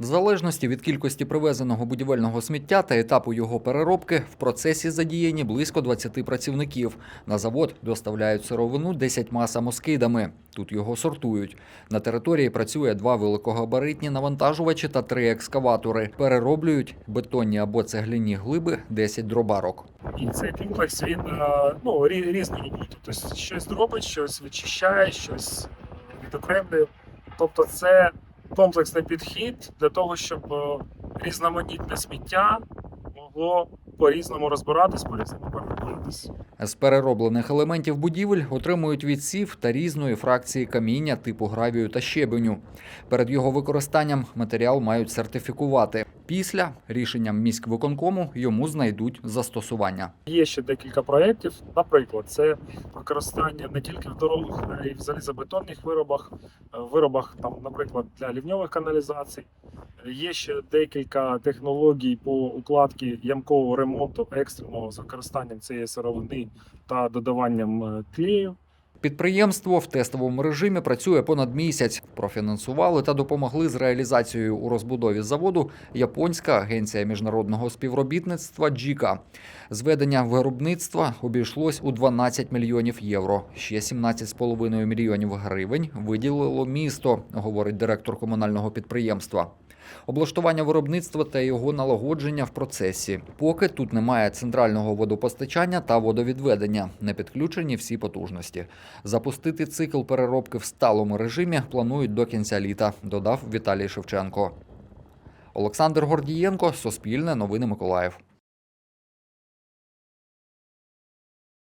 В залежності від кількості привезеного будівельного сміття та етапу його переробки в процесі задіяні близько 20 працівників. На завод доставляють сировину 10 самоскидами. Тут його сортують. На території працює два великогабаритні навантажувачі та три екскаватори. Перероблюють бетонні або цегляні глиби 10 дробарок. І цей комплекс він ну, рі- різну. Тобто щось робить, щось вичищає, щось відокремлює. Тобто це комплексний підхід для того, щоб е, різноманітне сміття могло по-різному розбиратись, по-різному переробитись. З перероблених елементів будівель отримують відсів та різної фракції каміння типу гравію та щебеню. Перед його використанням матеріал мають сертифікувати. Після рішенням міськвиконкому йому знайдуть застосування. Є ще декілька проєктів. Наприклад, це використання не тільки в дорогах, а й в залізобетонних виробах, е, виробах, там, наприклад, для лівньових каналізацій. Є ще декілька технологій по укладці ямкового ремонту екстреного з використанням цієї сировини та додаванням е, клею. Підприємство в тестовому режимі працює понад місяць. Профінансували та допомогли з реалізацією у розбудові заводу японська агенція міжнародного співробітництва Джіка. Зведення виробництва обійшлось у 12 мільйонів євро. Ще 17,5 мільйонів гривень виділило місто, говорить директор комунального підприємства. Облаштування виробництва та його налагодження в процесі. Поки тут немає центрального водопостачання та водовідведення, не підключені всі потужності. Запустити цикл переробки в сталому режимі планують до кінця літа, додав Віталій Шевченко. Олександр Гордієнко, Суспільне новини Миколаїв.